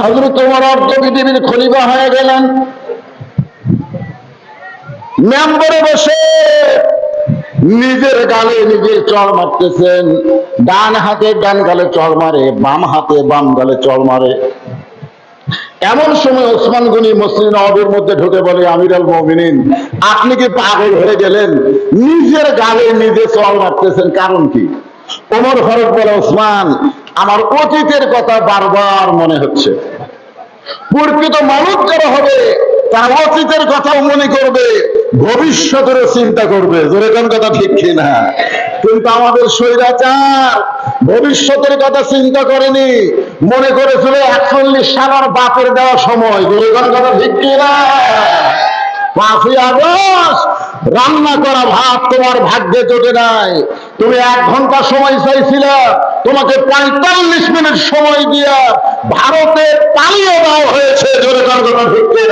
হজরত তোমার অর্ধ পৃথিবীর খলিফা হয়ে গেলেন। মেম্বরে বসে নিজের গালে নিজে চড় মারতেছেন। ডান হাতে ডান গালে চড় মারে, বাম হাতে বাম গালে চড় মারে। এমন সময় ওসমান গনি মসজিদ নবাবের মধ্যে ঢুকে বলে আমির আল মমিনিন, আপনি কি পাগল হয়ে গেলেন? নিজের গালে নিজে চড় মারতেছেন কারণ কি? ওমর ফারুক বলে, ওসমান আমার অতীতের কথা বারবার মনে হচ্ছে। প্রকৃত মানুষ যারা হবে, তারা অতীতের কথাও মনে করবে ভবিষ্যতের চিন্তা করবে। জোরে কোন কথা ঠিক কিনা? কিন্তু আমাদের স্বৈরাচার ভবিষ্যতের কথা চিন্তা করেনি। মনে করেছিল একচল্লিশ সালার বাপের দেওয়া সময়। জোরে কোন কথা ঠিক কিনা? পাঁচই আগস্ট, রান্না করা ভাত তোমার ভাগ্যে জোটে নাই। তুমি এক ঘণ্টা সময় চাইছিল, তোমাকে পঁয়তাল্লিশ মিনিট সময় দিয়া ভারতে পালিয়ে দেওয়া হয়েছে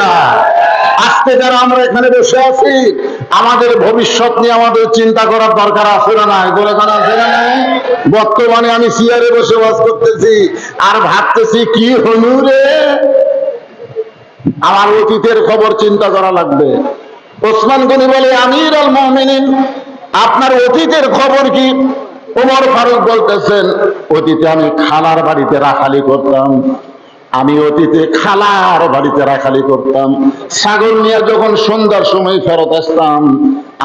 না আজকে যারা আমরা এখানে বসে আছি, আমাদের ভবিষ্যৎ নিয়ে আমাদের চিন্তা করার দরকার আছে না নাই? জোরে কার আছে না নাই? বর্তমানে আমি চেয়ারে বসে বাস করতেছি, আর ভাবতেছি কি হলু রে? আমার অতীতের খবর চিন্তা করা লাগবে। ওসমান গনি বলে আমির আল মমিনিন আপনার অতীতের খবর কি? ওমর ফারুক বলতেছেন, অতীতে আমি খালার বাড়িতে রাখালি করতাম। আমি অতীতে খালার বাড়িতে রাখালি করতাম। ছাগল নিয়ে যখন সন্ধ্যার সময় ফেরত আসতাম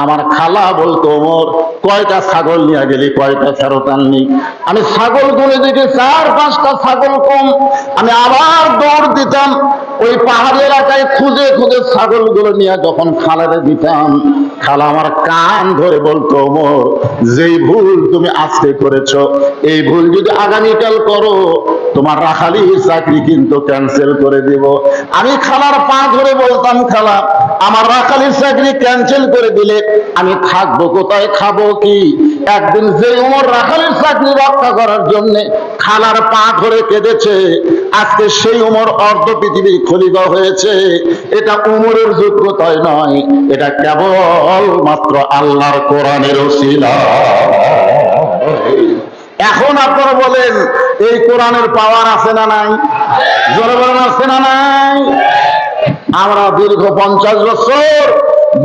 আমার খালা বলতো ওমর, কয়টা ছাগল নিয়ে গেলি, কয়টা ফেরত আনলি? আমি ছাগল গুনে দেখি চার পাঁচটা ছাগল কম। আমি আবার দৌড় দিতাম, ওই পাহাড়ি এলাকায় খুঁজে খুঁজে ছাগলগুলো নিয়ে যখন খালারে দিতাম, খালা আমার কান ধরে বলতো ওমর, যেই ভুল তুমি আজকে করেছ, এই ভুল যদি আগামীকাল করো তোমার রাখালি চাকরি কিন্তু ক্যান্সেল করে দিব। আমি খালার পা ধরে বলতাম, খালা, আমার রাখালির চাকরি ক্যান্সেল করে দিলে আমি থাকব কোথায়, খাব কি? একদিন যে উমর রাখালির চাকরি রক্ষা করার জন্য খালার পা ধরে কেঁদেছে, আজকে সেই উমর অর্ধ পৃথিবীর খলিফা হয়েছে। এটা উমরের যোগ্যতায় নয়, এটা কেবল মাত্র আল্লাহর কোরআনের ওসিলা। এখন আপনারা বলেন এই কোরআনের পাওয়ার আছে না নাই? বলেন, আছে না নাই? আমরা দীর্ঘ পঞ্চাশ বছর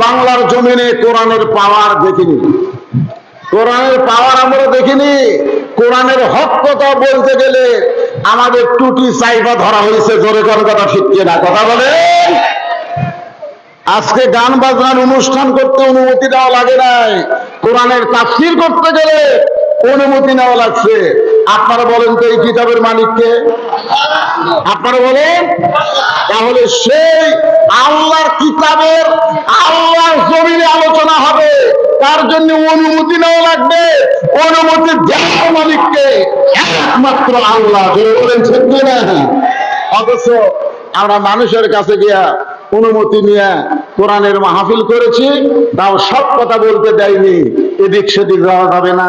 বাংলার জমিনে কোরআনের পাওয়ার দেখিনি। কোরআনের পাওয়ার আমরা দেখিনি। কোরআনের হক কথা বলতে গেলে আমাদের টুটি চাইবা ধরা হয়েছে, জোরে কোন কথা ঠিক না কথা বলে আজকে গান বাজনার অনুষ্ঠান করতে অনুমতি দেওয়া লাগে নাই। কোরআনের তাফসির করতে গেলে অনুমতি নেওয়া লাগছে। আপনারা বলেন তো এই কিতাবের মালিককে আপনারা বলেন? তাহলে সেই আল্লাহর কিতাবের আল্লাহর জমিনে আলোচনা হবে। তার জন্য অনুমতি নেওয়া লাগবে। অনুমতি দেওয়ার মালিককে একমাত্র আল্লাহ। বলেন না অথচ আমরা মানুষের কাছে গিয়া অনুমতি নিয়ে কোরআনের মাহফিল করেছি, তাও সব কথা বলতে দেয়নি। এদিক সেদিক যাওয়া যাবে না।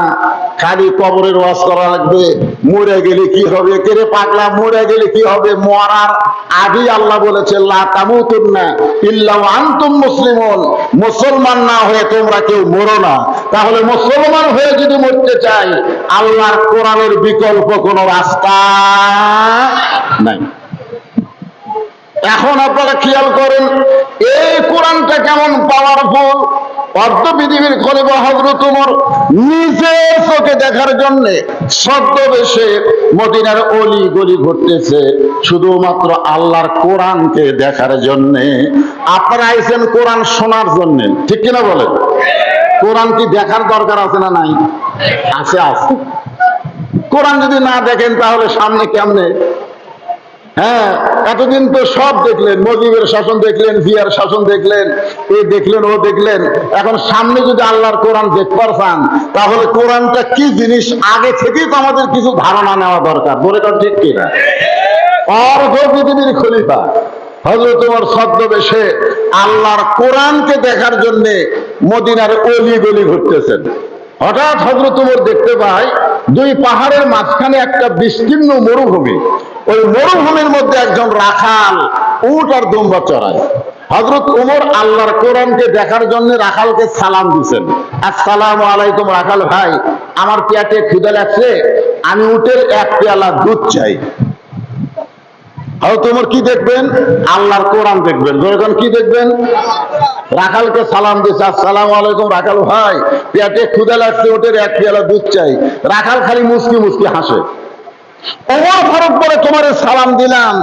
খালি কবরের ওয়াজ করা লাগবে। মরে গেলে কি হবে? কেরে পাগলা, মরে গেলে কি হবে? মরার আগেই আল্লাহ বলেছে তামুতুন্না ইল্লা মুসলমান না হয়ে তোমরা কেউ মরো না। তাহলে মুসলমান হয়ে যদি মরতে চাই, আল্লাহর কোরআনের বিকল্প কোনো রাস্তা নাই। এখন আপনারা খেয়াল করেন, এই কোরআনটা কেমন পাওয়ারফুল অর্ধ পৃথিবীর খলিফা হজরত উমর নিজের চোখে দেখার জন্য ছদ্মবেশে মদিনার অলি গলি ঘুরতেছে, শুধুমাত্র আল্লাহর কোরআনকে দেখার জন্য। আপনারা আইছেন কোরআন শোনার জন্য, ঠিক কিনা বলেন? কোরআন কি দেখার দরকার আছে না নাই? আছে আছে। কোরআন যদি না দেখেন তাহলে সামনে কেমনে? হ্যাঁ এতদিন তো সব দেখলেন, মজিবের শাসন দেখলেন, জিয়ার শাসন দেখলেন, এ দেখলেন, ও দেখলেন। এখন সামনে যদি আল্লাহর কোরআন দেখতে চান, তাহলে কোরআনটা কি জিনিস আগে থেকেই তো আমাদের কিছু ধারণা নেওয়া দরকার। বলে তো ঠিক কিনা অর্ধ পৃথিবীর খলিফা হজরত তোমার ছদ্মবেশে আল্লাহর কোরআনকে দেখার জন্য মদিনার অলি গলি ঘুরতেছেন। হঠাৎ হজরত উমর দেখতে পাই দুই পাহাড়ের মাঝখানে একটা বিস্তীর্ণ মরুভূমি। ওই মরুভূমির মধ্যে একজন রাখাল উট আর দুম্বা চড়ায় হজরত উমর আল্লাহর কোরআনকে দেখার জন্য রাখালকে সালাম দিছেন। আসসালাম আলাইকুম রাখাল ভাই, আমার পেটে খিদে লাগছে, আমি উটের এক পেয়ালা দুধ চাই। হয়তো তোমার কি দেখবেন? আল্লাহর কোরআন দেখবেন। যখন কি দেখবেন? রাখালকে সালাম দিচ্ছে আসসালাম আলাইকুম রাখাল ভাই, পেটে ক্ষুদা লাগছে ওটের এক পেয়ালা দুধ চাই। রাখাল খালি মুসকি মুসকি হাসে। ওমর ফারুক বলে, তোমার সালাম দিলাম,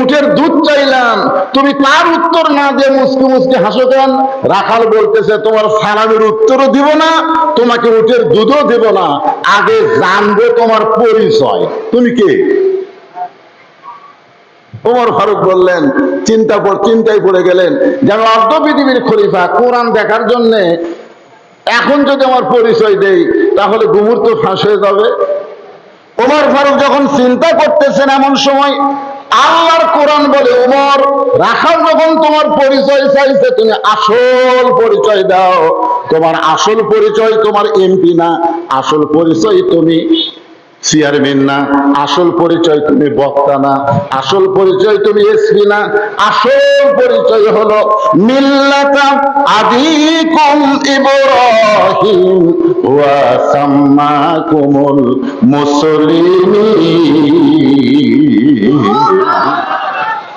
উটের দুধ চাইলাম। তুমি তার উত্তর না দিয়ে মুসকি মুসকি হাসো কেন? রাখাল বলতেছে, তোমার সালামের উত্তরও দিব না, তোমাকে উটের দুধও দিব না। আগে জানব তোমার পরিচয়। তুমি কে? ওমর ফারুক বললেন, চিন্তা পর চিন্তায় পড়ে গেলেন। যেন অর্ধ পৃথিবীর খলিফা কোরআন দেখার জন্যে এখন যদি আমার পরিচয় দেই, তাহলে গুমুর তো ফাঁস হয়ে যাবে। ওমর ফারুক যখন চিন্তা করতেছেন এমন সময়, আল্লাহর কোরআন বলে ওমর রাখার যখন তোমার পরিচয় চাইছে, তুমি আসল পরিচয় দাও। তোমার আসল পরিচয় তোমার এমপি না, আসল পরিচয় তুমি চেয়ারম্যান না, আসল পরিচয় তুমি বক্তা না, আসল পরিচয় তুমি এসপি না, আসল পরিচয় হলো মিল্লাতা আদিকুম ইব্রাহিম, ওয়া সাম্মাকুমুল মুসলিমিন।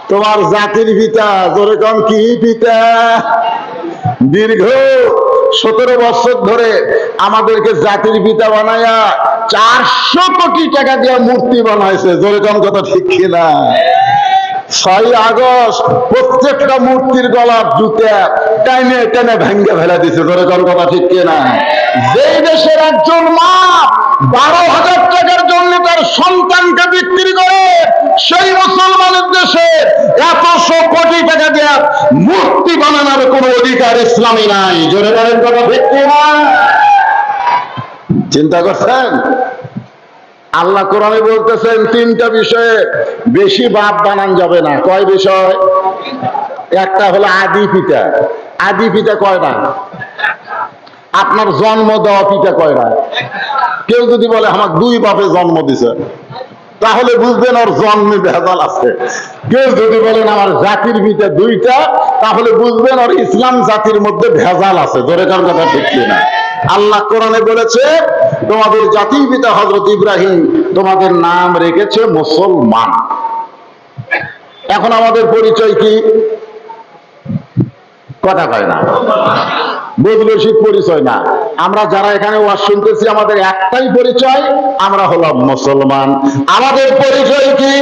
তোমার জাতির পিতা যেরকম কি পিতা? দীর্ঘ সতেরো বছর ধরে আমাদেরকে জাতির পিতা বানায়া চারশো কোটি টাকা দিয়ে মূর্তি বানাইছে। যেরকম কথা ঠিক কিনা? ছয় আগস্ট প্রত্যেকটা মূর্তির গলার জুতে টাইনে টেনে ভেঙ্গে ফেলে দিছে। যেরকম কথা ঠিক কিনা? যেই দেশের একজন মা বারো হাজার টাকার জন্য তার সন্তানকে বিক্রি করে, সেই মুসলমানের দেশে দেওয়া মূর্তি বানানোর কোন অধিকার ইসলামী নাই। জোরে বলেন কথা কিনা? চিন্তা করছেন? আল্লাহ কোরআনে বলতেছেন, তিনটা বিষয়ে বেশি বাপ বানান যাবে না। কয় বিষয়? একটা হলো আদি পিতা। আদি পিতা কয়টা আপনার জন্ম দেওয়া পিতা কয়টা কেউ যদি বলে আমার দুই বাপে জন্ম দিছে। তাহলে বুঝবেন ওর জন্মে ভেজাল আছে। কেউ যদি বলেন আমার জাতির পিতা দুইটা, তাহলে বুঝবেন ওর ইসলাম জাতির মধ্যে ভেজাল আছে। ধরে কার কথা ঠিক না আল্লাহ কোরআনে বলেছে, তোমাদের জাতির পিতা হজরত ইব্রাহিম তোমাদের নাম রেখেছে মুসলমান। এখন আমাদের পরিচয় কি? কথা কয় না। বৈদেশিক পরিচয় না। আমরা যারা এখানে ওয়াজ শুনতেছি আমাদের একটাই পরিচয়, আমরা হলাম মুসলমান। আমাদের পরিচয় কি?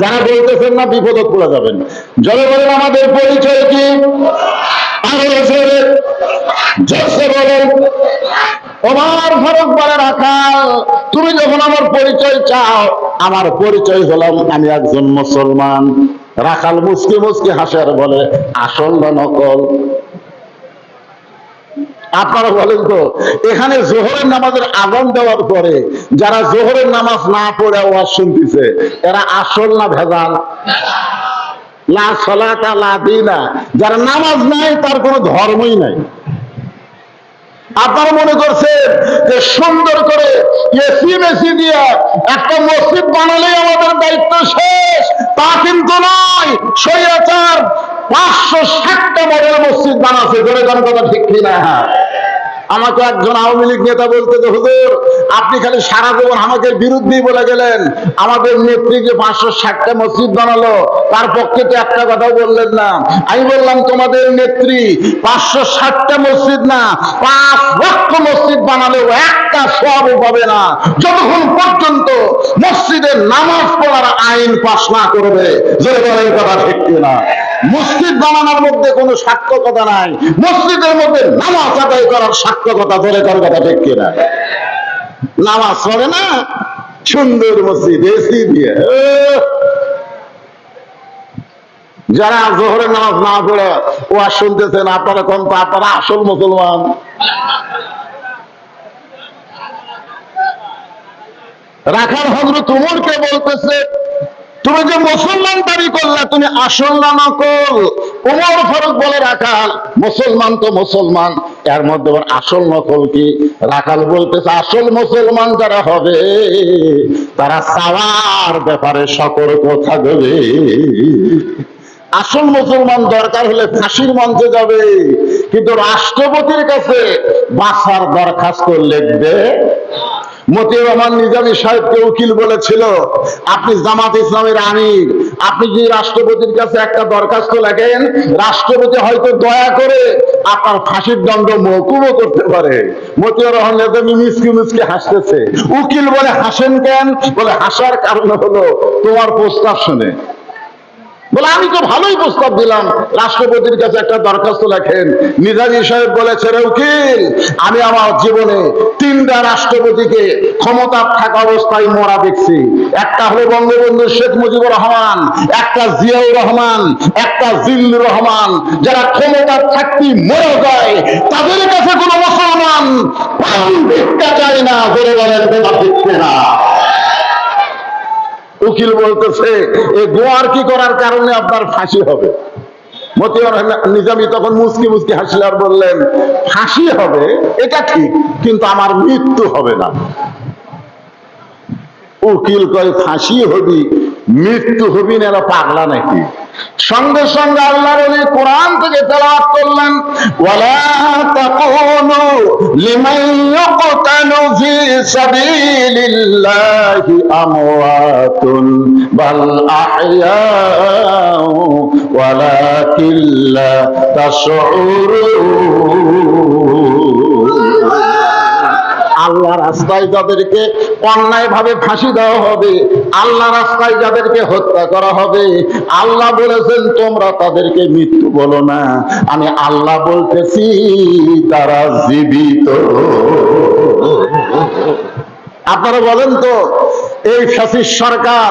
যারা বলতেছেন না বিপদত পড়ে যাবেন। জলে বলেন, আমাদের পরিচয় কি? বলেন। ফারুক বলে রাখাল তুমি যখন আমার পরিচয় চাও, আমার পরিচয় হলাম আমি একজন মুসলমান। রাখাল মুসকি মুসকি হাসার বলে, আসল না নকল? আপনারা বলেন তো, এখানে জোহরের নামাজের আগুন দেওয়ার পরে যারা জোহরের নামাজ না পড়ে ওয়াজ শুনতেছে, এরা আসল না ভেজাল? যারা নামাজ নাই, তার কোনো ধর্মই নাই। আপনারা মনে করছেন যে সুন্দর করে এসি মেসি দিয়ে একটা মসজিদ বানালেই আমাদের দায়িত্ব শেষ? তা কিন্তু নয়। সৈয়াচার পাঁচশো ষাটটা মডেল মসজিদ বানাচ্ছে ধরে কথা ঠিক কিনা আমাকে একজন আওয়ামী লীগ নেতা বলতে যে, হুজুর, আপনি খালি সারা জীবন আমাকে বিরুদ্ধেই বলে গেলেন। আমাদের নেত্রী যে পাঁচশো ষাটটা মসজিদ বানালো, তার পক্ষে তো একটা কথা বললেন না। আমি বললাম, তোমাদের নেত্রী পাঁচশো ষাটটা মসজিদ না, পাঁচ লক্ষ মসজিদ বানালেও একটা সবও পাবে না। যতক্ষণ পর্যন্ত মসজিদের নামাজ পড়ার আইন পাশ না করবে। জোরে বলেন কথা ঠিক কিনা মসজিদ বানানোর মধ্যে কোনো সাক্ষ্যকতা নাই। মসজিদের মধ্যে নামাজ আদায় করার সাক্ষ্যকতা ধরে করার কথা ঠিক কিনা? নামাজ পড়ে না? সুন্দর মসজিদ, এসি দিয়ে। যারা জোহরের নামাজ না পড়ে ওয়াজ শুনতেছেন আপনারা কোন তো আপনারা আসল মুসলমান। রাখার হজরত উমরকে বলতেছে তুমি যে মুসলমান দাবি করলে, তুমি আসল না নকল? উমর ফারুক বলে রাখাল মুসলমান তো মুসলমান, এর মধ্যে আসল নকল কি? রাখাল বলতেছে, আসল মুসলমান যারা হবে, তারা সাওয়ার ব্যাপারে সতর্ক থাকবে আসল মুসলমান দরকার হলে ফাঁসির মঞ্চে যাবে, কিন্তু রাষ্ট্রপতির কাছে বাসার দরখাস্ত লিখবে। রহমান নিজামী সাহেবকে উকিল বলেছিল, আপনি জামাত ইসলামের আমির। আপনি যদি রাষ্ট্রপতির কাছে একটা দরখাস্ত লেখেন, রাষ্ট্রপতি হয়তো দয়া করে আপনার ফাঁসির দণ্ড মৌকুমও করতে পারে। মতিউর রহমান নিজামী মিসকি মিসকি হাসতেছে। উকিল বলে, হাসেন কেন? বলে, হাসার কারণ হলো তোমার প্রস্তাব শুনে। বলে, আমি তো ভালোই প্রস্তাব দিলাম। রাষ্ট্রপতির কাছে একটা দরখাস্ত লেখেন। নিজামী সাহেব বলেছে রে উকিল আমি আমার জীবনে তিনটা রাষ্ট্রপতিকে ক্ষমতা থাকা অবস্থায় মরা দেখছি। একটা হলো বঙ্গবন্ধু শেখ মুজিবুর রহমান, একটা জিয়াউর রহমান, একটা জিল্লুর রহমান। যারা ক্ষমতা থাকতে মরে যায়, তাদের কাছে কোনো মুসলমান ভিক্ষা চায় না। বলে বলেন না। উকিল বলতেছে এই গোয়ার কি করার কারণে আপনার ফাঁসি হবে? মতিউর নিজামি তখন মুসকি মুসকি হাসিল আর বললেন, ফাঁসি হবে, এটা ঠিক, কিন্তু আমার মৃত্যু হবে না। উকিল কয়, ফাঁসি হবি? মৃত্যু হবি না এরা পাগলা নাকি? সঙ্গে সঙ্গে আল্লাহর কোরআন থেকে তেলাওয়াত করলেন ওয়ালা আল্লাহ রাস্তায় যাদেরকে অন্যায় ভাবে ফাঁসি দেওয়া হবে, আল্লাহ রাস্তায় যাদেরকে হত্যা করা হবে, আল্লাহ বলেছেন, তোমরা তাদেরকে মৃত্যু বলো না। আমি আল্লাহ বলতেছি, তারা জীবিত। আপনারা বলেন তো, এই ফ্যাসিস সরকার,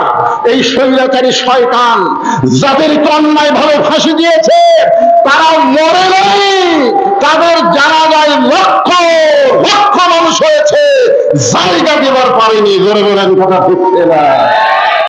এই স্বৈরাচারী শয়তান যাদের অন্যায় ভাবে ফাঁসি দিয়েছে, তারা মরে নাই তাদের জানা যায় লক্ষ লক্ষ মানুষ হয়েছে। জায়গা দেবার পারেনি। ধরে বলেন কথা বুঝতে না